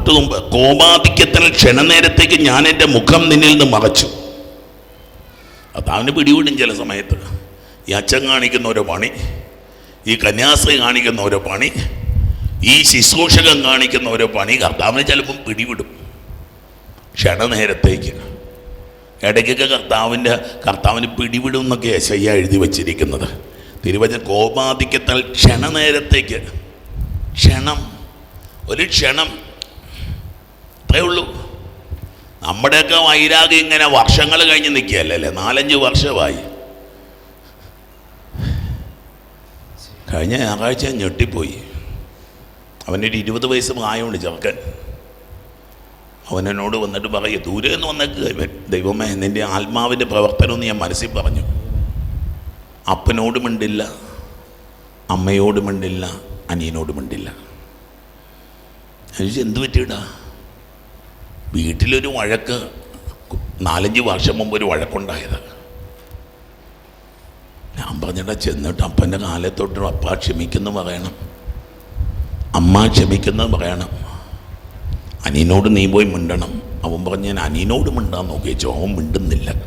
തൊട്ട് മുമ്പ് കോപാധിക്യത്തിന് ക്ഷണനേരത്തേക്ക് ഞാൻ എന്റെ മുഖം നിന്നിൽ നിന്ന് മറച്ചു. അതാവിന് പിടിവിടും ചില സമയത്ത്. ഈ അച്ഛൻ കാണിക്കുന്ന ഒരു പണി ഈ കന്യാസ്ത്രീ കാണിക്കുന്ന ഒരു പണി ഈ ശുശ്രൂഷകൻ കാണിക്കുന്ന ഒരു പണി കർത്താവിന് ചിലപ്പം പിടിവിടും. ക്ഷണനേരത്തേക്ക്. ഇടയ്ക്കൊക്കെ കർത്താവിന്റെ കർത്താവിന് പിടിവിടും എന്നൊക്കെ ശയ്യ എഴുതി വച്ചിരിക്കുന്നത്. തിരുവചന കോപാധിക്യത്താൽ ക്ഷണനേരത്തേക്ക്. ക്ഷണം. ഒരു ക്ഷണം. അത്രേ ഉള്ളൂ. നമ്മുടെയൊക്കെ വൈരാഗ്യം ഇങ്ങനെ വർഷങ്ങൾ കഴിഞ്ഞ് നിൽക്കുകയല്ലേ നാലഞ്ച് വർഷമായി. കഴിഞ്ഞ ഞായറാഴ്ച ഞെട്ടിപ്പോയി. അവനൊരു ഇരുപത് വയസ്സ് പ്രായമുണ്ട് ചെറുക്കൻ. അവനോട് വന്നിട്ട് പറയും ദൂരെ നിന്ന് വന്നേക്ക്. ദൈവമേ നിന്റെ ആത്മാവിന്റെ പ്രവർത്തനം എന്ന് ഞാൻ മനസ്സിൽ പറഞ്ഞു. അപ്പനോട് മിണ്ടില്ല അമ്മയോട് മിണ്ടില്ല അനിയനോട് മിണ്ടില്ല. എന്ത് പറ്റിയിടാ? വീട്ടിലൊരു വഴക്ക് നാലഞ്ച് വർഷം മുമ്പ് ഒരു വഴക്കുണ്ടായത്. ഞാൻ പറഞ്ഞിട്ടാ ചെന്നിട്ട് അപ്പന്റെ കാലത്തോട്ട് അപ്പ ക്ഷമിക്കുന്നു പറയണം. അമ്മ ക്ഷമിക്കുന്നു പറയണം. അനിയനോട് നീ പോയി മിണ്ടണം. അവൻ പറഞ്ഞ് ഞാൻ അനിയനോട് മിണ്ടാൻ നോക്കിയച്ചു. അവൻ മിണ്ടുന്നില്ല.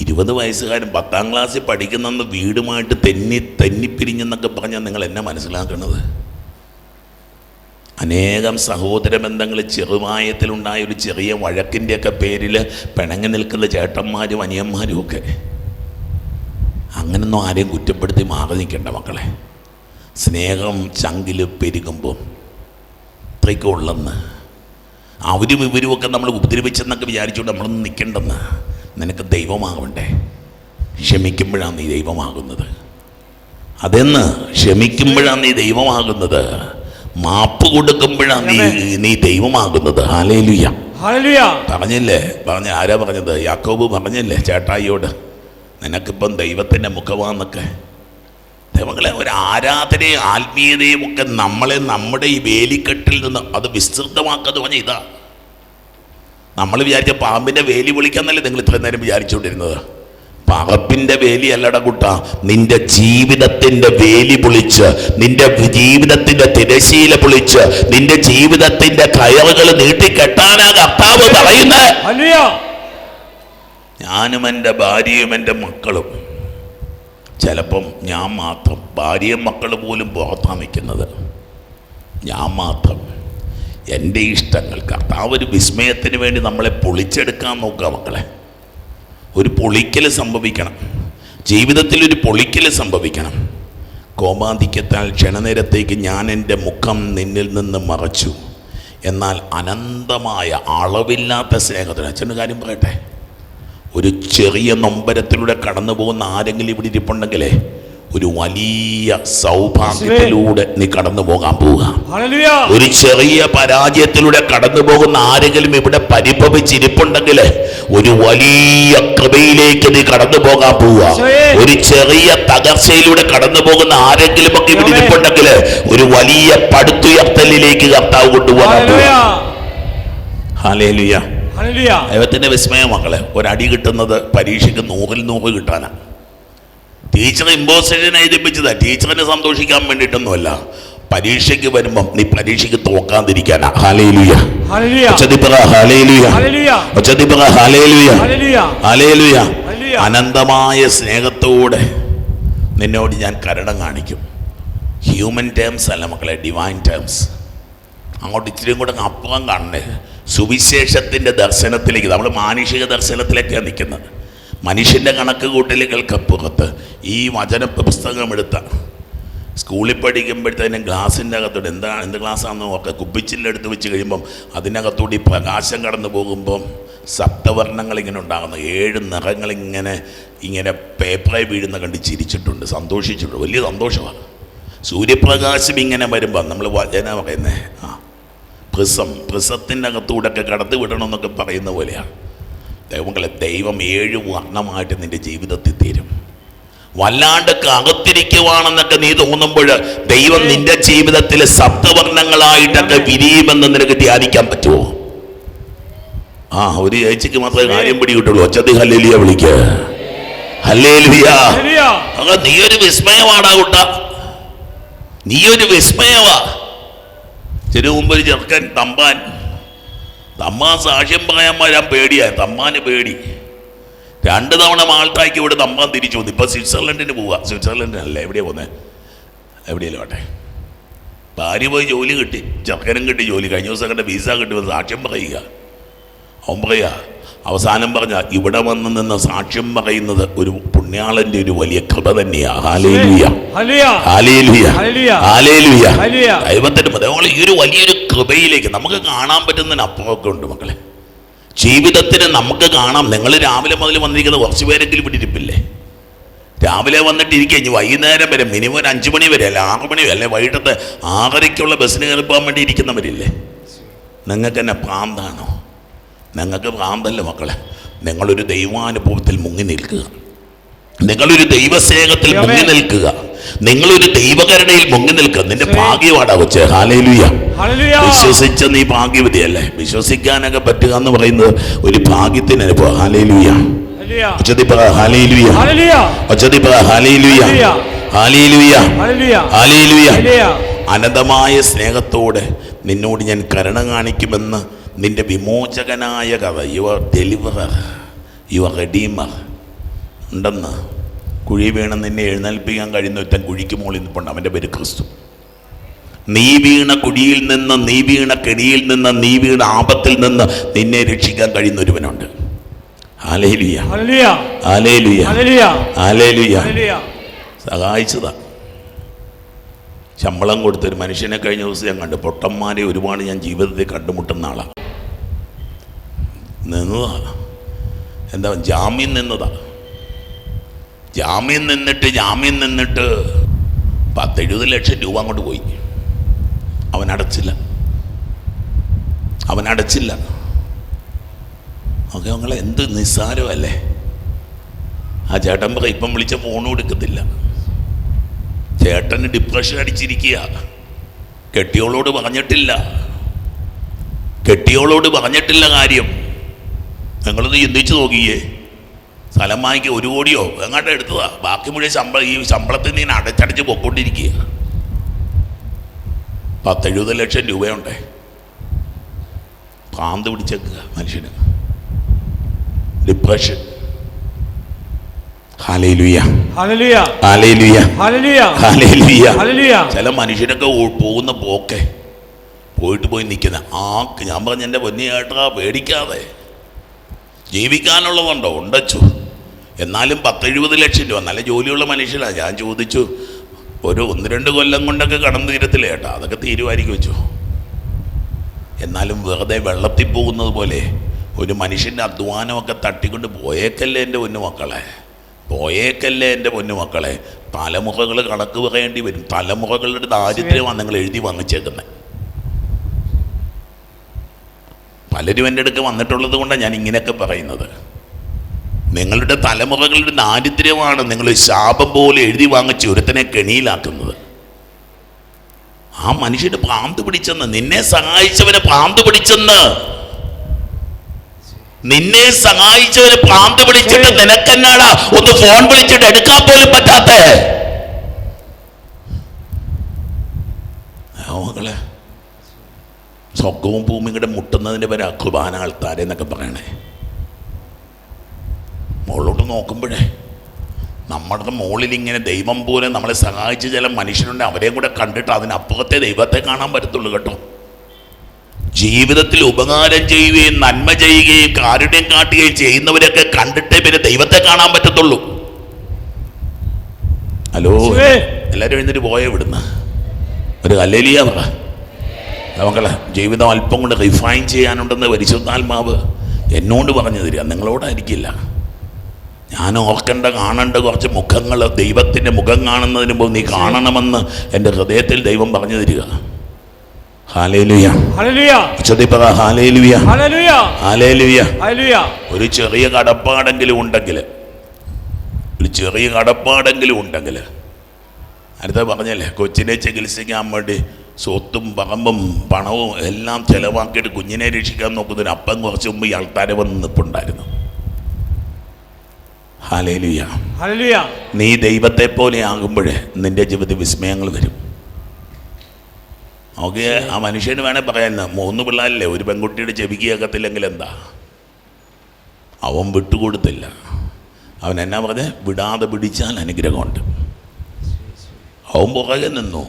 ഇരുപത് വയസ്സുകാരൻ പത്താം ക്ലാസ്സിൽ പഠിക്കുന്നെന്ന് വീടുമായിട്ട് തെന്നി തെന്നിപ്പിരിഞ്ഞെന്നൊക്കെ പറഞ്ഞാൽ നിങ്ങൾ എന്നെ മനസ്സിലാക്കണത്. അനേകം സഹോദര ബന്ധങ്ങൾ ചെറുപ്രായത്തിലുണ്ടായ ഒരു ചെറിയ വഴക്കിന്റെയൊക്കെ പേരിൽ പിണങ്ങി നിൽക്കുന്ന ചേട്ടന്മാരും അനിയന്മാരും ഒക്കെ. അങ്ങനൊന്നും ആരെയും കുറ്റപ്പെടുത്തി മാറി നിൽക്കേണ്ട മക്കളെ. സ്നേഹം ചങ്കിൽ പെരുകുമ്പോൾ ഇത്രയ്ക്ക് ഉള്ളെന്ന്. അവരും ഇവരുമൊക്കെ നമ്മൾ ഉപദ്രവിച്ചെന്നൊക്കെ വിചാരിച്ചുകൊണ്ട് നമ്മളൊന്നും നിൽക്കണ്ടെന്ന്. നിനക്ക് ദൈവമാകണ്ടേ ക്ഷമിക്കുമ്പോഴാണ് നീ ദൈവമാകുന്നത്. അതെന്ന്? ക്ഷമിക്കുമ്പോഴാണ് നീ ദൈവമാകുന്നത്. മാപ്പ് കൊടുക്കുമ്പോഴാണ് നീ നീ ദൈവമാകുന്നത്. പറഞ്ഞില്ലേ? പറഞ്ഞ ആരാ പറഞ്ഞത്? യാക്കോബ് പറഞ്ഞില്ലേ ചേട്ടായിയോട്? നിനക്കിപ്പം ദൈവത്തിന്റെ മുഖമാന്നൊക്കെ. ദൈവങ്ങളെ ഒരു ആരാധനയും ആത്മീയതയും ഒക്കെ നമ്മളെ നമ്മുടെ ഈ വേലിക്കെട്ടിൽ നിന്ന് അത് വിസ്തൃതമാക്കാന്ന് പറഞ്ഞ ഇതാ. നമ്മൾ വിചാരിച്ച പാമ്പിന്റെ വേലി വിളിക്കാന്നല്ലേ നിങ്ങൾ ഇത്രയും നേരം വിചാരിച്ചുകൊണ്ടിരുന്നത്. പറപ്പിന്റെ വേലി അല്ലട കുട്ട. നിന്റെ ജീവിതത്തിന്റെ വേലി പൊളിച്ച് നിന്റെ ജീവിതത്തിന്റെ തിരശീല പൊളിച്ച് നിന്റെ ജീവിതത്തിന്റെ കയറുകൾ നീട്ടിക്കെട്ടാനാ കർത്താവ് പറയുന്നത് ഞാനും എന്റെ ഭാര്യയും എന്റെ മക്കളും ചിലപ്പം ഞാൻ മാത്രം ഭാര്യയും മക്കൾ പോലും പുറത്താണ് നിൽക്കുന്നത്. ഞാൻ മാത്രം. എന്റെ ഇഷ്ടങ്ങൾ കർത്താവ് ഒരു വിസ്മയത്തിന് വേണ്ടി നമ്മളെ പൊളിച്ചെടുക്കാൻ നോക്കുക മക്കളെ. ഒരു പൊളിക്കൽ സംഭവിക്കണം. ജീവിതത്തിൽ ഒരു പൊളിക്കൽ സംഭവിക്കണം. കോപാധിക്യത്താൽ ക്ഷണനേരത്തേക്ക് ഞാൻ എന്റെ മുഖം നിന്നിൽ നിന്ന് മറച്ചു. എന്നാൽ അനന്തമായ അളവില്ലാത്ത സ്നേഹത്തിന് അച്ഛന്റെ കാര്യം പറയട്ടെ? ഒരു ചെറിയ നൊമ്പരത്തിലൂടെ കടന്നു പോകുന്ന ആരെങ്കിലും ഇവിടെ ഇരിപ്പുണ്ടെങ്കിലേ ഒരു വലിയ സൗഭാഗ്യത്തിലൂടെ നീ കടന്നു പോകാൻ പോവുക. ഒരു ചെറിയ പരാജയത്തിലൂടെ കടന്നു പോകുന്ന ആരെങ്കിലും ഇവിടെ പരിഭവിച്ചിരിപ്പുണ്ടെങ്കിൽ ഒരു വലിയ കൃപയിലേക്ക് നീ കടന്നു പോകാൻ പോവുക. ഒരു ചെറിയ തകർച്ചയിലൂടെ കടന്നു പോകുന്ന ആരെങ്കിലും ഒക്കെ ഇവിടെ ഇരിപ്പുണ്ടെങ്കിൽ ഒരു വലിയ പടുത്തുയർത്തലിലേക്ക് കർത്താവ് കൊണ്ടുപോകാൻ പോവുക. ഹാലേലുയ ദൈവത്തിന്റെ വിസ്മയം മക്കളെ ഒരടി കിട്ടുന്നത് പരീക്ഷയ്ക്ക് നൂറിൽ നൂറ് കിട്ടാനാ. ടീച്ചർ ഇമ്പോസിഷൻ എഴുതിപ്പിച്ചതാ ടീച്ചറിനെ സന്തോഷിക്കാൻ വേണ്ടിയിട്ടൊന്നുമല്ല പരീക്ഷയ്ക്ക് വരുമ്പം നീ പരീക്ഷയ്ക്ക് തോക്കാതിരിക്കാനാ ഹാലേലുയ ഹാലേലുയ. അനന്തമായ സ്നേഹത്തോടെ നിന്നോട് ഞാൻ കരണം കാണിക്കും ഹ്യൂമൻ ടേംസ് അല്ല മക്കളെ ഡിവൈൻ ടേംസ് അങ്ങോട്ട് ഇച്ചിരിയും കൂടെ അപ്പുറം കാണണേ സുവിശേഷത്തിന്റെ ദർശനത്തിലേക്ക് നമ്മൾ മാനുഷിക ദർശനത്തിലേക്കാണ് നിൽക്കുന്നത് മനുഷ്യന്റെ കണക്ക് കൂട്ടലുകൾക്കപ്പുറത്ത് ഈ വചന പുസ്തകം എടുത്ത. സ്കൂളിൽ പഠിക്കുമ്പോഴത്തേനും ഗ്ലാസിന്റെ അകത്തോട്ട് എന്താ എന്ത് ഗ്ലാസ്സാണെന്ന് ഒക്കെ കുപ്പിച്ചില്ലെടുത്ത് വെച്ച് കഴിയുമ്പം അതിനകത്തൂടി പ്രകാശം കടന്നു പോകുമ്പം സപ്തവർണങ്ങൾ ഇങ്ങനെ ഉണ്ടാകുന്നു. ഏഴ് നിറങ്ങൾ ഇങ്ങനെ ഇങ്ങനെ പേപ്പറായി വീഴുന്ന കണ്ട് ചിരിച്ചിട്ടുണ്ട് സന്തോഷിച്ചിട്ടുണ്ട്. വലിയ സന്തോഷമാണ്. സൂര്യപ്രകാശം ഇങ്ങനെ വരുമ്പോൾ നമ്മൾ വചന പറയുന്നത് ആ പ്രിസം പ്രിസത്തിന്റെ അകത്തൂടെ ഒക്കെ കടത്തി വിടണമെന്നൊക്കെ പറയുന്ന പോലെയാണ്. ദൈവങ്ങളെ ദൈവം ഏഴ് വർണമായിട്ട് നിന്റെ ജീവിതത്തിൽ തീരും. വല്ലാണ്ട് അകത്തിരിക്കുവാണെന്നൊക്കെ നീ തോന്നുമ്പോൾ ദൈവം നിന്റെ ജീവിതത്തിൽ സപ്തവർണങ്ങളായിട്ടൊക്കെ വിരിയുമെന്ന് നിനക്ക് ധ്യാനിക്കാൻ പറ്റുമോ? ആ ഒരു ചേച്ചിക്ക് മാത്രമേ കാര്യം പിടികിട്ടുള്ളൂ. ഒച്ചതി ഹല്ലേലിയ വിളിക്ക. ഹല്ലേലിയ. നീ ഒരു വിസ്മയമാടാ കുട്ട. നീ ഒരു വിസ്മയവാ. ഇതിനു മുമ്പ് ഒരു ചെറുക്കൻ തമ്പാൻ തമ്മാൻ സാക്ഷ്യം പറയാൻ വരാൻ പേടിയായി തമ്മാന് പേടി. രണ്ട് തവണ മാൾട്ടാക്കി ഇവിടെ തമ്മാൻ തിരിച്ചു വന്നു. ഇപ്പം സ്വിറ്റ്സർലൻഡിന് പോവാ. സ്വിറ്റ്സർലൻഡിനല്ല? എവിടെയാ പോന്നെ? എവിടെയല്ലോ ആട്ടെ ഭാര്യ പോയി ജോലി കിട്ടി. ചെറുക്കനും കിട്ടി ജോലി. കഴിഞ്ഞ ദിവസം കണ്ട വിസ കിട്ടി. വന്ന് സാക്ഷ്യം പറയുക. അവൻ പറയുക അവസാനം പറഞ്ഞ ഇവിടെ വന്ന് നിന്ന് സാക്ഷ്യം പറയുന്നത് ഒരു പുണ്യാളന്റെ ഒരു വലിയ കൃപ തന്നെയാ. Hallelujah hallelujah. Hallelujah hallelujah. Hallelujah hallelujah. ദൈവത്തിന് ഈ ഒരു വലിയൊരു കൃപയിലേക്ക് നമുക്ക് കാണാൻ പറ്റുന്നതിന് അപ്പുറമൊക്കെ ഉണ്ട് മക്കളെ. ജീവിതത്തിന് നമുക്ക് കാണാം. നിങ്ങൾ രാവിലെ മുതൽ വന്നിരിക്കുന്ന കുറച്ച് പേരെങ്കിലും വിട്ടിരിപ്പില്ലേ? രാവിലെ വന്നിട്ട് ഇരിക്കുക ഇനി വൈകുന്നേരം വരെ മിനിമം ഒരു അഞ്ച് മണി വരെ അല്ലെ ആറ് മണി അല്ലെ വൈകിട്ടത്തെ ആറരയ്ക്കുള്ള ബസ്സിന് കയറി പോകാൻ വേണ്ടി ഇരിക്കുന്നവരില്ലേ? നിങ്ങൾക്ക് എന്നെ പ്രാന്താണോ? നിങ്ങൾക്ക് പ്രാന്തല്ല മക്കളെ. നിങ്ങളൊരു ദൈവാനുഭവത്തിൽ മുങ്ങി നിൽക്കുക. നിങ്ങളൊരു ദൈവസ്നേഹത്തിൽ മുങ്ങി നിൽക്കുക. നിങ്ങളൊരു ദൈവകരുണയിൽ മുങ്ങി നിൽക്കുക. നിന്റെ ഭാഗ്യമാണ് വെച്ച് ഹാലേലുയ ഹല്ലേലൂയ. വിശ്വസിച്ച നീ ഭാഗ്യവതിയല്ലേ? വിശ്വസിക്കാനൊക്കെ പറ്റുക എന്ന് പറയുന്നത് ഒരു ഭാഗ്യത്തിന് അനുഭവം. ഹല്ലേലൂയ. അനന്തമായ സ്നേഹത്തോടെ നിന്നോട് ഞാൻ കരുണ കാണിക്കുമെന്ന് നിന്റെ വിമോചകനായ കഥ യുവർ ഡെലിവറർ യുവർ റെഡീമർ ഉണ്ടെന്ന്. കുഴി വീണ നിന്നെ എഴുന്നേൽപ്പിക്കാൻ കഴിയുന്ന ഒരുത്തൻ കുഴിക്ക് മുകളിൽ നിൽപ്പുണ്ട് അവന്റെ പേര് ക്രിസ്തു. നീ വീണ കുഴിയിൽ നിന്ന് നീ വീണ കെണിയിൽ നിന്ന് നീ വീണ ആപത്തിൽ നിന്ന് നിന്നെ രക്ഷിക്കാൻ കഴിയുന്ന ഒരുവനുണ്ട്. സഹായിച്ചതാ. ശമ്പളം കൊടുത്തൊരു മനുഷ്യനെ കഴിഞ്ഞ ദിവസം ഞാൻ കണ്ടു. പൊട്ടന്മാരെ ഒരുപാട് ഞാൻ ജീവിതത്തിൽ കണ്ടുമുട്ടുന്ന ആളാണ് നിന്നതാ. എന്താ ജാമ്യം നിന്നതാ. ജാമ്യം നിന്നിട്ട് ജാമ്യം നിന്നിട്ട് പത്തെഴുപത് ലക്ഷം രൂപ അങ്ങോട്ട് പോയി. അവൻ അടച്ചില്ല. അവൻ അടച്ചില്ല. ഓക്കെ നിങ്ങൾ എന്ത് നിസ്സാരമല്ലേ? ആ ചേട്ടൻ പറ ഇപ്പം വിളിച്ച ഫോണും എടുക്കത്തില്ല. ചേട്ടന് ഡിപ്രഷൻ അടിച്ചിരിക്കുക. കെട്ടിയോളോട് പറഞ്ഞിട്ടില്ല. കെട്ടിയോളോട് പറഞ്ഞിട്ടില്ല കാര്യം. നിങ്ങളൊന്ന് ചിന്തിച്ചു നോക്കിയേ. സ്ഥലം വാങ്ങിക്കുക ഒരു കോടിയോ? എങ്ങോട്ട് എടുത്തതാ. ബാക്കി മുഴുവൻ ശമ്പളം ഈ ശമ്പളത്തിൽ നിന്ന് അടച്ചടച്ച് പൊക്കോണ്ടിരിക്കുക പത്തെഴുപത് ലക്ഷം രൂപയുണ്ടേ. പാന്ത് പിടിച്ചേക്കുക മനുഷ്യന്. ഡിപ്രഷൻ. ചില മനുഷ്യരൊക്കെ പോകുന്ന പോക്കെ. പോയിട്ട് പോയി നിൽക്കുന്ന. ആ ഞാൻ പറഞ്ഞ എന്റെ പൊന്നിയേട്ടാ പേടിക്കാതെ. ജീവിക്കാനുള്ളതുണ്ടോ? ഉണ്ടച്ചു. എന്നാലും പത്തെഴുപത് ലക്ഷം രൂപ. നല്ല ജോലിയുള്ള മനുഷ്യരാണ് ഞാൻ ചോദിച്ചു ഒരു ഒന്ന് രണ്ട് കൊല്ലം കൊണ്ടൊക്കെ കടന്നു തീരത്തില്ല കേട്ടോ അതൊക്കെ തീരുമാനിക്കും വെച്ചു. എന്നാലും വെറുതെ വെള്ളത്തിൽ പോകുന്നത് പോലെ ഒരു മനുഷ്യന്റെ അധ്വാനമൊക്കെ തട്ടിക്കൊണ്ട് പോയേക്കല്ലേ എന്റെ പൊന്നു മക്കളെ? പോയേക്കല്ലേ എന്റെ പൊന്നു മക്കളെ? തലമുറകൾ കണക്ക് പറയേണ്ടി വരും. തലമുറകളുടെ ദാരിദ്ര്യമാണ് നിങ്ങൾ എഴുതി വന്നിച്ചേക്കുന്നത്. പലരും എന്റെ അടുക്ക് വന്നിട്ടുള്ളത് കൊണ്ടാണ് ഞാൻ ഇങ്ങനെയൊക്കെ പറയുന്നത്. നിങ്ങളുടെ തലമുറകളുടെ ദാരിദ്ര്യമാണ് നിങ്ങൾ ശാപം പോലെ എഴുതി വാങ്ങിച്ച് ഒരുത്തനെ കെണിയിലാക്കുന്നത്. ആ മനുഷ്യന് പ്രാന്ത് പിടിച്ചെന്ന് നിന്നെ സഹായിച്ചവനെ പ്രാന്ത് പിടിച്ചെന്ന്. നിന്നെ സഹായിച്ചവന് പ്രാന്ത് പിടിച്ചിട്ട് നിനക്കെന്നാണ് നിനക്കെന്നാടാ? ഒന്ന് ഫോൺ വിളിച്ചിട്ട് എടുക്കാൻ പോലും പറ്റാത്ത? മകളെ സ്വർഗവും ഭൂമിയും കൂടെ മുട്ടുന്നതിന്റെ പേര് കുർബാന ആൾത്താരെന്നൊക്കെ പറയണേ. മുകളിലോട്ട് നോക്കുമ്പോഴേ നമ്മുടെ മുകളിൽ ഇങ്ങനെ ദൈവം പോലെ നമ്മളെ സഹായിച്ച ചില മനുഷ്യരുണ്ട് അവരെയും കൂടെ കണ്ടിട്ട് അതിനപ്പുറത്തെ ദൈവത്തെ കാണാൻ പറ്റത്തുള്ളൂ കേട്ടോ. ജീവിതത്തിൽ ഉപകാരം ചെയ്യുകയും നന്മ ചെയ്യുകയും കാരുണ്യം കാട്ടുകയും ചെയ്യുന്നവരൊക്കെ കണ്ടിട്ടേ പിന്നെ ദൈവത്തെ കാണാൻ പറ്റത്തുള്ളൂ. ഹലോ. എല്ലാവരും എഴുന്നേറ്റ് പോയ ഇവിടുന്ന്? ഒരു അല്ലേലിയ പറ. ജീവിതം അല്പം കൊണ്ട് റിഫൈൻ ചെയ്യാനുണ്ടെന്ന് പരിശുദ്ധാത്മാവ് എന്നോട് പറഞ്ഞു തരിക. നിങ്ങളോടായിരിക്കില്ല. ഞാൻ ഓർക്കേണ്ട കാണേണ്ട കുറച്ച് മുഖങ്ങൾ ദൈവത്തിന്റെ മുഖം കാണുന്നതിന് മുമ്പ് നീ കാണണമെന്ന് എന്റെ ഹൃദയത്തിൽ ദൈവം പറഞ്ഞു തരിക. ഒരു ചെറിയ കടപ്പാടെങ്കിലും ഉണ്ടെങ്കിൽ ഒരു ചെറിയ കടപ്പാടെങ്കിലും ഉണ്ടെങ്കിൽ അടുത്ത പറഞ്ഞല്ലേ കൊച്ചിനെ ചികിത്സിക്കാൻ വേണ്ടി സ്വത്തും പറമ്പും പണവും എല്ലാം ചിലവാക്കിയിട്ട് കുഞ്ഞിനെ രക്ഷിക്കാൻ നോക്കുന്നതിന് അപ്പം കുറച്ച് മുമ്പ് ഈ ആൾക്കാരെ വന്ന് നിൽപ്പുണ്ടായിരുന്നു നീ ദൈവത്തെ പോലെ ആകുമ്പോഴേ നിന്റെ ജീവിതത്തിൽ വിസ്മയങ്ങൾ വരും. ഓക്കെ ആ മനുഷ്യന് വേണേ പറയാൻ മൂന്ന് പിള്ളേരല്ലേ ഒരു പെൺകുട്ടിയുടെ ചെവിക്ക് കേൾക്കത്തില്ലെങ്കിൽ എന്താ? അവൻ വിട്ടുകൊടുത്തില്ല. അവൻ എന്നാ പറഞ്ഞേ? വിടാതെ പിടിച്ചാൽ അനുഗ്രഹമുണ്ട്. അവൻ പുറകെ നിന്നു.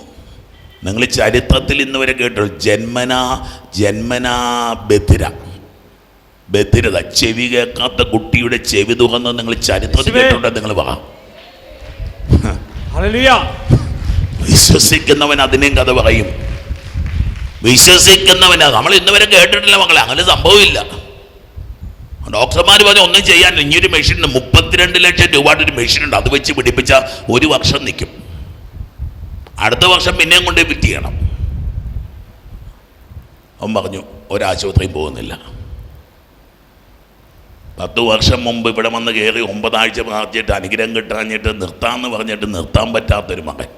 നിങ്ങൾ ചരിത്രത്തിൽ ഇന്ന് വരെ കേട്ടോ ജന്മനാ ജന്മനാ ബധിര. ബധിരത ചെവി കേൾക്കാത്ത കുട്ടിയുടെ ചെവി തുറന്ന് നിങ്ങൾ ചരിത്രത്തിൽ കേട്ടുണ്ട് നിങ്ങൾ വാ. വിശ്വസിക്കുന്നവൻ അതിനെയും കഥ പറയും. വിശ്വസിക്കുന്നവൻ നമ്മൾ ഇന്ന് വരെ കേട്ടിട്ടില്ല മക്കളെ അങ്ങനെ സംഭവമില്ല. ഡോക്ടർമാർ പറഞ്ഞു ഒന്നും ചെയ്യാൻ ഇനിയൊരു മെഷീൻ മുപ്പത്തിരണ്ട് ലക്ഷം രൂപയുടെ ഒരു മെഷീൻ ഉണ്ട്. അത് വെച്ച് പിടിപ്പിച്ച ഒരു വർഷം നിൽക്കും അടുത്ത വർഷം പിന്നെയും കൊണ്ടേ ഫിറ്റ് ചെയ്യണം. അവൻ പറഞ്ഞു ഒരാശുപത്രിയും പോകുന്നില്ല. പത്ത് വർഷം മുമ്പ് ഇവിടെ വന്ന് കയറി ഒമ്പതാഴ്ച പ്രാർത്ഥിച്ചിട്ട് അനുഗ്രഹം കിട്ടാഞ്ഞിട്ട് നിർത്താമെന്ന് പറഞ്ഞിട്ട് നിർത്താൻ പറ്റാത്തൊരു മകൻ.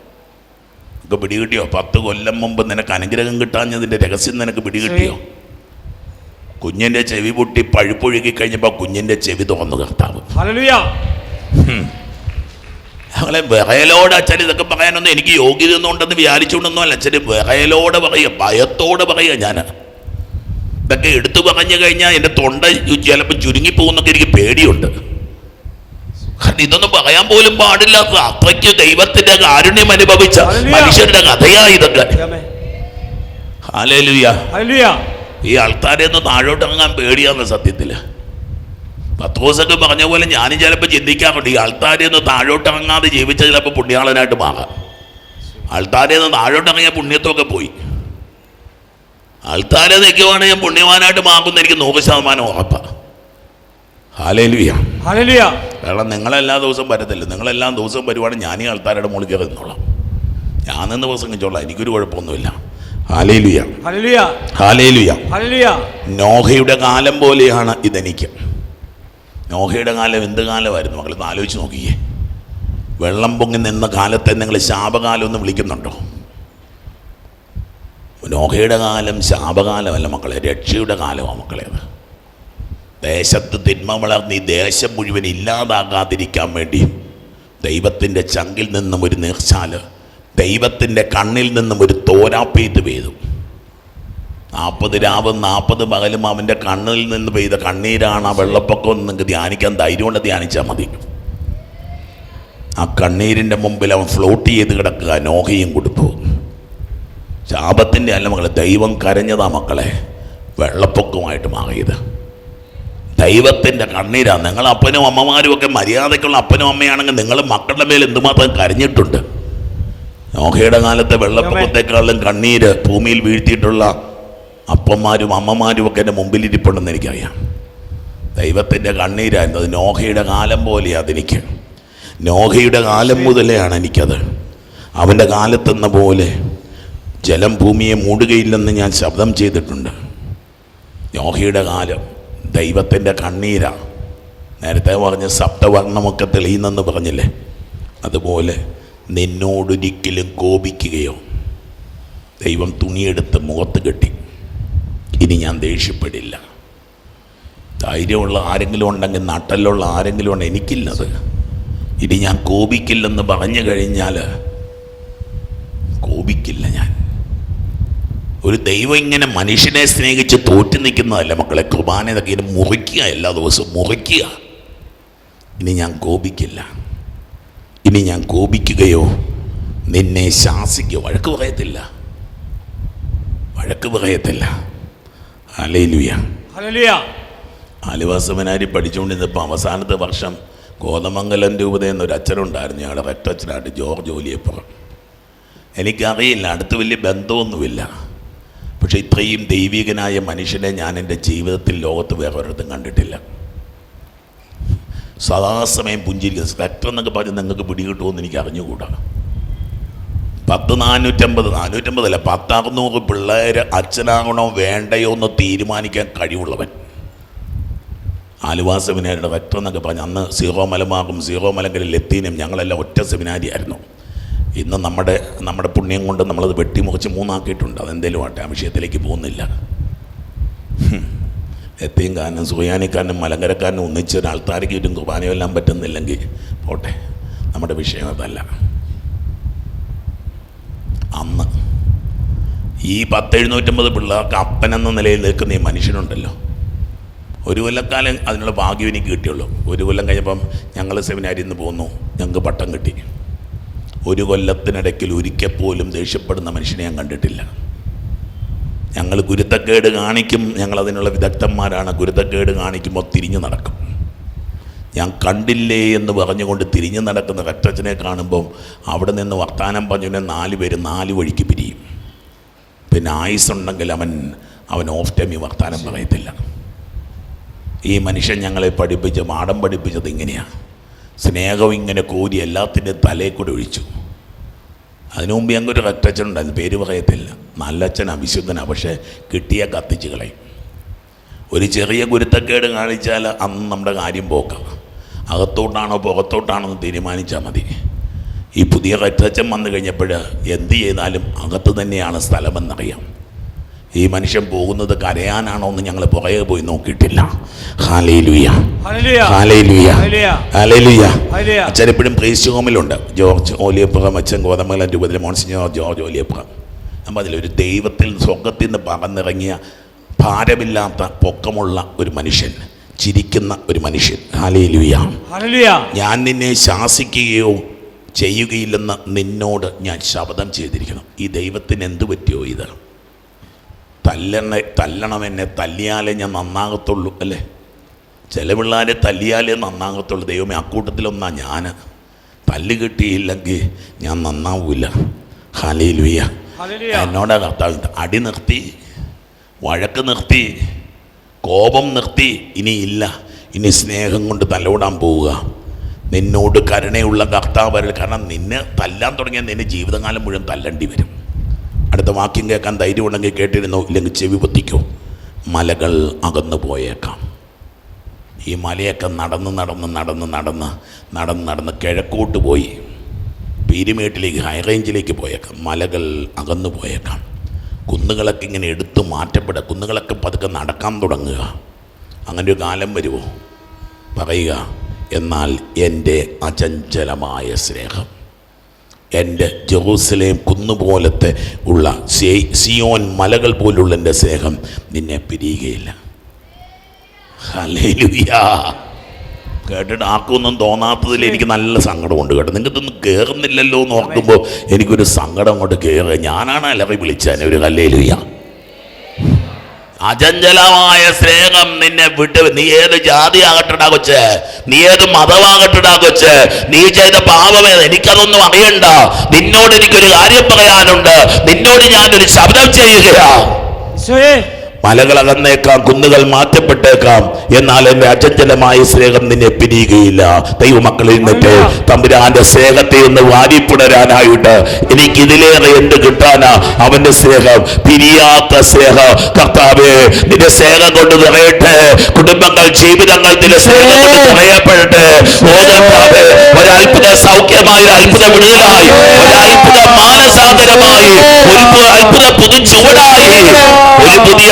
നിനക്ക് പിടികിട്ടിയോ? പത്ത് കൊല്ലം മുമ്പ് നിനക്ക് അനുഗ്രഹം കിട്ടാഞ്ഞതിന്റെ രഹസ്യം നിനക്ക് പിടികിട്ടിയോ? കുഞ്ഞിന്റെ ചെവി പൊട്ടി പഴുപ്പൊഴുകി കഴിഞ്ഞപ്പോൾ കുഞ്ഞിന്റെ ചെവി തോന്നു കർത്താവ്. അങ്ങനെ വിറയലോട് അച്ഛൻ ഇതൊക്കെ പറയാനൊന്നും എനിക്ക് യോഗ്യത ഒന്നും ഉണ്ടെന്ന് വിചാരിച്ചുകൊണ്ടൊന്നും അല്ല. അച്ഛൻ വിറയലോടെ പറയുക ഭയത്തോടെ പറയുക ഞാൻ ഇതൊക്കെ എടുത്തു പറഞ്ഞു കഴിഞ്ഞാൽ എന്റെ തൊണ്ട ചിലപ്പോൾ ചുരുങ്ങിപ്പോകുന്നൊക്കെ എനിക്ക് പേടിയുണ്ട്. കാരണം ഇതൊന്നും പറയാൻ പോലും പാടില്ലാത്ത അത്രയ്ക്ക് ദൈവത്തിന്റെ കാരുണ്യം അനുഭവിച്ച. മനുഷ്യരുടെ കഥയാ ഇതൊക്കെ. ഈ ആൾക്കാരെ ഒന്ന് താഴോട്ട് ഇറങ്ങാൻ പേടിയാന്ന് സത്യത്തിൽ. പത്രോസൊക്കെ പറഞ്ഞ പോലെ ഞാനും ചിലപ്പോൾ ചിന്തിക്കാറുണ്ട് ഈ ആൾക്കാരെ ഒന്ന് താഴോട്ട് ഇറങ്ങാതെ ജീവിച്ച ചിലപ്പോൾ പുണ്യാളനായിട്ട് മാറാം. ആൾക്കാരെ ഒന്ന് താഴോട്ട് ഇറങ്ങിയ പുണ്യത്തൊക്കെ പോയി. ആൾക്കാരെ നിൽക്കുവാണെങ്കിൽ ഞാൻ പുണ്യവാനായിട്ട് മാങ്ങുന്ന എനിക്ക് നൂറ് ശതമാനം ഉറപ്പാണ് ഹാലേലുയ. കാരണം നിങ്ങളെല്ലാ ദിവസവും വരത്തില്ല. നിങ്ങളെല്ലാ ദിവസവും വരുവാണെങ്കിൽ ഞാനീ ആൾത്താരുടെ മുകളിൽ കയറി നിന്നോളാം. ഞാൻ നിന്ന് പ്രസംഗിച്ചോളാം. എനിക്കൊരു കുഴപ്പമൊന്നുമില്ല. ഹാലേലുയ. ഹാലേലുയ. നോഹയുടെ കാലം പോലെയാണ് ഇതെനിക്ക്. നോഹയുടെ കാലം എന്ത് കാലമായിരുന്നു? മകളിന്ന് ആലോചിച്ച് നോക്കിയേ. വെള്ളം പൊങ്ങി നിന്ന കാലത്തെ നിങ്ങൾ ശാപകാലം എന്ന് വിളിക്കുന്നുണ്ടോ? നോഹയുടെ കാലം ശാപകാലമല്ല മക്കളെ രക്ഷയുടെ കാലമാണ് മക്കളെ അത്. ദേശത്ത് തിന്മ വളർന്ന് ഈ ദേശം മുഴുവൻ ഇല്ലാതാകാതിരിക്കാൻ വേണ്ടി ദൈവത്തിന്റെ ചങ്കിൽ നിന്നും ഒരു നീർച്ചാൽ ദൈവത്തിന്റെ കണ്ണിൽ നിന്നും ഒരു തോരാപ്പെയ്ത് പെയ്തു. നാൽപ്പത് രാവും നാൽപ്പത് പകലും അവന്റെ കണ്ണിൽ നിന്ന് പെയ്ത കണ്ണീരാണ് ആ വെള്ളപ്പൊക്കം എന്ന് നിങ്ങൾക്ക് ധ്യാനിക്കാൻ ധൈര്യമുണ്ട് ധ്യാനിച്ചാൽ മതി. ആ കണ്ണീരിന്റെ മുമ്പിൽ അവൻ ഫ്ലോട്ട് ചെയ്ത് കിടക്കുക നോഹയും കൊടുത്തു. ശാപത്തിന്റെ അല്ല മക്കളെ ദൈവം കരഞ്ഞതാ മക്കളെ വെള്ളപ്പൊക്കമായിട്ട് മാറിയത്. ദൈവത്തിന്റെ കണ്ണീരാണ് നിങ്ങൾ അപ്പനും അമ്മമാരും ഒക്കെ മര്യാദയ്ക്കുള്ള അപ്പനും അമ്മയാണെങ്കിൽ നിങ്ങൾ മക്കളുടെ മേൽ എന്തുമാത്രം കരഞ്ഞിട്ടുണ്ട്. നോഹയുടെ കാലത്തെ വെള്ളപ്പൊക്കത്തെക്കാളും കണ്ണീര് ഭൂമിയിൽ വീഴ്ത്തിയിട്ടുള്ള അപ്പന്മാരും അമ്മമാരും ഒക്കെ എന്റെ മുമ്പിലിരിപ്പുണ്ടെന്ന് എനിക്കറിയാം. ദൈവത്തിന്റെ കണ്ണീരായിരുന്നു അത് നോഹയുടെ കാലം പോലെയാണ് അതെനിക്ക്. നോഹയുടെ കാലം മുതലെയാണ് എനിക്കത് അവന്റെ കാലത്തെന്ന പോലെ ജലം ഭൂമിയെ മൂടുകയില്ലെന്ന് ഞാൻ ശബ്ദം ചെയ്തിട്ടുണ്ട്. നോഹയുടെ കാലം ദൈവത്തിന്റെ കണ്ണീരാണ് നേരത്തെ പറഞ്ഞ സപ്തവർണമൊക്കെ തെളിയുന്നെന്ന് പറഞ്ഞില്ലേ? അതുപോലെ നിന്നോടൊരിക്കലും കോപിക്കുകയോ. ദൈവം തുണിയെടുത്ത് മുഖത്ത് കെട്ടി. ഇനി ഞാൻ ദേഷ്യപ്പെടില്ല. ധൈര്യമുള്ള ആരെങ്കിലും ഉണ്ടെങ്കിൽ നട്ടലുള്ള ആരെങ്കിലും ഉണ്ട് എനിക്കില്ലത്. ഇനി ഞാൻ കോപിക്കില്ലെന്ന് പറഞ്ഞു കഴിഞ്ഞാൽ കോപിക്കില്ല ഞാൻ. ഒരു ദൈവം ഇങ്ങനെ മനുഷ്യനെ സ്നേഹിച്ച് തോറ്റു നിൽക്കുന്നതല്ല മക്കളെ. കുർബാന ഇതൊക്കെ ഇങ്ങനെ മുറിക്കുക എല്ലാ ദിവസവും മുറിക്കുക ഇനി ഞാൻ കോപിക്കില്ല. ഇനി ഞാൻ കോപിക്കുകയോ നിന്നെ ശാസിക്കുകയോ വഴക്ക് പറയത്തില്ല. വഴക്ക് പറയത്തില്ല. അലയിലുയ ആലുവാസമനാരി പഠിച്ചുകൊണ്ടിരുന്നപ്പോൾ അവസാനത്തെ വർഷം കോതമംഗലം രൂപത എന്നൊരു അച്ഛനുണ്ടായിരുന്നു. ഞങ്ങളുടെ റെക്ടച്ചനായിട്ട് ജോർജ് ഓലിയപ്പുറം എനിക്കറിയില്ല അടുത്ത് വലിയ ബന്ധമൊന്നുമില്ല. പക്ഷേ ഇത്രയും ദൈവികനായ മനുഷ്യനെ ഞാൻ എന്റെ ജീവിതത്തിൽ ലോകത്ത് വേറെ ഒരിടത്തും കണ്ടിട്ടില്ല. സദാസമയം പുഞ്ചിരിക്കുന്നത് സ്പെക്ടർ എന്നൊക്കെ പറഞ്ഞ് നിങ്ങൾക്ക് പിടികിട്ടുമെന്ന് എനിക്ക് അറിഞ്ഞുകൂടാ. പത്ത് നാനൂറ്റമ്പത് നാനൂറ്റമ്പതല്ല പത്ത് അറുന്നൂറ് പിള്ളേർ അച്ഛനാകണോ വേണ്ടയോ എന്ന് തീരുമാനിക്കാൻ കഴിവുള്ളവൻ. ആലുവ സെമിനാരിയുടെ റെക്ടർ എന്നൊക്കെ പറഞ്ഞ് അന്ന് സീറോ മലമാകും സീറോ മലങ്കലിൽ എത്തിയും ഞങ്ങളെല്ലാം ഒറ്റ സെമിനാരി ആയിരുന്നു. ഇന്ന് നമ്മുടെ നമ്മുടെ പുണ്യം കൊണ്ട് നമ്മളത് വെട്ടിമുറിച്ച് മൂന്നാക്കിയിട്ടുണ്ട്. അതെന്തേലും ആട്ടെ ആ വിഷയത്തിലേക്ക് പോകുന്നില്ല. എത്തിയങ്കാരനും സുയാനിക്കാരനും മലങ്കരക്കാരനും ഒന്നിച്ച് ഒരു ആൾത്താരയ്ക്ക് ചുറ്റും കുർബാനയും എല്ലാം പറ്റുന്നില്ലെങ്കിൽ പോട്ടെ. നമ്മുടെ വിഷയം അതല്ല. അന്ന് ഈ പത്തെഴുന്നൂറ്റമ്പത് പിള്ളേർക്ക് അപ്പൻ എന്ന നിലയിൽ നിൽക്കുന്ന ഈ മനുഷ്യനുണ്ടല്ലോ. ഒരു കൊല്ലക്കാലം അതിനുള്ള ഭാഗ്യം എനിക്ക് കിട്ടിയുള്ളൂ. ഒരു കൊല്ലം കഴിഞ്ഞപ്പം ഞങ്ങൾ സെമിനാരിന്ന് പോന്നു. ഞങ്ങൾക്ക് പട്ടം കിട്ടി. ഒരു കൊല്ലത്തിനിടയ്ക്കിൽ ഒരിക്കൽ പോലും ദേഷ്യപ്പെടുന്ന മനുഷ്യനെ ഞാൻ കണ്ടിട്ടില്ല. ഞങ്ങൾ ഗുരുത്തക്കേട് കാണിക്കും ഞങ്ങൾ അതിനുള്ള വിദഗ്ധന്മാരാണ് ഗുരുത്തക്കേട് കാണിക്കുമ്പോൾ തിരിഞ്ഞു നടക്കും. ഞാൻ കണ്ടില്ലേ എന്ന് പറഞ്ഞുകൊണ്ട് തിരിഞ്ഞു നടക്കുന്ന കറ്റച്ചനെ കാണുമ്പം അവിടെ നിന്ന് വർത്താനം പറഞ്ഞു നാല് പേര് നാല് വഴിക്ക് പിരിയും. പിന്നെ ആയുസ്സുണ്ടെങ്കിൽ അവൻ അവൻ ഓഫ് ടൈമിൽ വർത്താനം പറയത്തില്ല. ഈ മനുഷ്യൻ ഞങ്ങളെ പഠിപ്പിച്ച് പാഠം പഠിപ്പിച്ചത് ഇങ്ങനെയാണ്. സ്നേഹം ഇങ്ങനെ കോരി എല്ലാത്തിന്റെ തലയിൽ കൂടെ ഒഴിച്ചു. അതിനു മുമ്പ് ഞങ്ങൾക്കൊരു കറ്റച്ചൻ ഉണ്ടായിരുന്നു പേര് പറയത്തില്ല. നല്ല അച്ഛൻ അവിശുദ്ധനാണ് പക്ഷേ കിട്ടിയ കത്തിച്ച് കളയും ഒരു ചെറിയ ഗുരുത്തക്കേട് കാണിച്ചാൽ അന്ന് നമ്മുടെ കാര്യം പോക്കാം. അകത്തോട്ടാണോ പുറത്തോട്ടാണോ എന്ന് തീരുമാനിച്ചാൽ മതി. ഈ പുതിയ കറ്റച്ചൻ വന്നു കഴിഞ്ഞപ്പോൾ എന്ത് ചെയ്താലും അകത്ത് തന്നെയാണ് സ്ഥലമെന്നറിയാം. ഈ മനുഷ്യൻ പോകുന്നത് കരയാനാണോ എന്ന് ഞങ്ങൾ പുറകെ പോയി നോക്കിയിട്ടില്ല. അച്ഛൻ എപ്പോഴും പ്രേസ്റ്റ് ഹോമിലുണ്ട്. ജോർജ് ഓലിയപ്പുറം അച്ഛൻ ഗോതമംഗലം രൂപത്തിൽ മോൺസിഞ്ഞോർ ജോർജ് ഓലിയപ്പുറം. അപ്പം അതിലൊരു ദൈവത്തിൽ സ്വർഗത്തിൽ നിന്ന് പറന്നിറങ്ങിയ ഭാരമില്ലാത്ത പൊക്കമുള്ള ഒരു മനുഷ്യൻ ചിരിക്കുന്ന ഒരു മനുഷ്യൻ. ഞാൻ നിന്നെ ശാസിക്കുകയോ ചെയ്യുകയില്ലെന്ന് നിന്നോട് ഞാൻ ശപഥം ചെയ്തിരിക്കണം ഈ ദൈവത്തിന് എന്ത് പറ്റിയോ ഇത്? തല്ലണ തല്ലണം എന്നെ തല്ലിയാലേ ഞാൻ നന്നാകത്തുള്ളൂ അല്ലേ? ചില പിള്ളേരെ തല്ലിയാലേ നന്നാകത്തുള്ളൂ. ദൈവമേ അക്കൂട്ടത്തിലൊന്നാ ഞാൻ തല്ല് കിട്ടിയില്ലെങ്കിൽ ഞാൻ നന്നാവൂല. ഹലയിലുയ്യ. എന്നോടാ കർത്താവ് അടി നിർത്തി വഴക്ക് നിർത്തി കോപം നിർത്തി ഇനി ഇല്ല. ഇനി സ്നേഹം കൊണ്ട് തലോടാൻ പോവുക. നിന്നോട് കരുണയുള്ള കർത്താവ് വരൽ കാരണം നിന്നെ തല്ലാൻ തുടങ്ങിയാൽ നിന്നെ ജീവിതകാലം മുഴുവൻ തല്ലണ്ടി വരും. അടുത്ത വാക്യം കേൾക്കാൻ ധൈര്യം ഉണ്ടെങ്കിൽ കേട്ടിരുന്നു ഇല്ലെങ്കിൽ ചെവി പൊത്തിക്കോ. മലകൾ അകന്നു പോയേക്കാം. ഈ മലയൊക്കെ നടന്ന് നടന്ന് നടന്ന് നടന്ന് നടന്ന് നടന്ന് കിഴക്കോട്ട് പോയി. പീരുമേട്ടിലേക്ക് ഹൈ റേഞ്ചിലേക്ക് പോയേക്കാം. മലകൾ അകന്നു പോയേക്കാം. കുന്നുകളൊക്കെ ഇങ്ങനെ എടുത്തു മാറ്റപ്പെടുക. കുന്നുകളൊക്കെ പതുക്കെ നടക്കാൻ തുടങ്ങുക. അങ്ങനെ ഒരു കാലം വരുമോ പറയുക എന്നാൽ എന്റെ അചഞ്ചലമായ സ്നേഹം. എന്റെ ജെറൂസലേം കുന്നുപോലത്തെ ഉള്ള സിയോൻ മലകൾ പോലുള്ള എന്റെ സ്നേഹം നിന്നെ പിരിയുകയില്ല. ഹല്ലേലൂയാ. കേട്ടിട്ട് ആർക്കൊന്നും തോന്നാത്തതിൽ എനിക്ക് നല്ല സങ്കടമുണ്ട് കേട്ടോ. നിങ്ങൾക്കൊന്നും കയറുന്നില്ലല്ലോ എന്ന് ഓർക്കുമ്പോൾ എനിക്കൊരു സങ്കടം അങ്ങോട്ട് കയറുക ഞാനാണ് അലറി വിളിച്ചതിനെ ഒരു കല്ലേലുയ്യ അചഞ്ചലമായ സ്നേഹം നിന്നെ വിട്ട് നീ ഏത് ജാതി ആകട്ടടാ കൊച്ച്? നീ ഏത് മതമാകട്ടടാ കൊച്ച്? നീ ചെയ്ത പാപമേ എനിക്കതൊന്നും അറിയണ്ട. നിന്നോട് എനിക്കൊരു കാര്യം പറയാനുണ്ട്. നിന്നോട് ഞാനൊരു ശബ്ദം ചെയ്യുകയാ ഈശോയെ മലകൾ അകന്നേക്കാം കുന്നുകൾ മാറ്റപ്പെട്ടേക്കാം. എന്നാൽ എന്റെ അചഞ്ചലമായ സ്നേഹം നിന്നെ പിരിയുകയില്ല. ദൈവമക്കളിൽ നിന്നിട്ട് തമ്പുരാന്റെ സ്നേഹത്തെ ഒന്ന് വാരിപ്പുണരാനായിട്ട് എനിക്ക് ഇതിലേറെ എന്ത് കിട്ടാനാ? അവന്റെ സ്നേഹം പിരിയാത്ത സ്നേഹം. കർത്താവേ നിന്റെ സ്നേഹം കൊണ്ട് നിറയട്ടെ. കുടുംബങ്ങൾ ജീവിതങ്ങൾ നിന്റെ സ്നേഹം കൊണ്ട് നിറയപ്പെടട്ടെ. ഓ കർത്താവേ ഒരത്ഭുത സൗഖ്യമായി ഒരു അത്ഭുത വിടുതലായി ഒരത്ഭുത മാനസാന്തരമായി ഒരു അത്ഭുത പുതു ചുവടായി ഒരു പുതിയ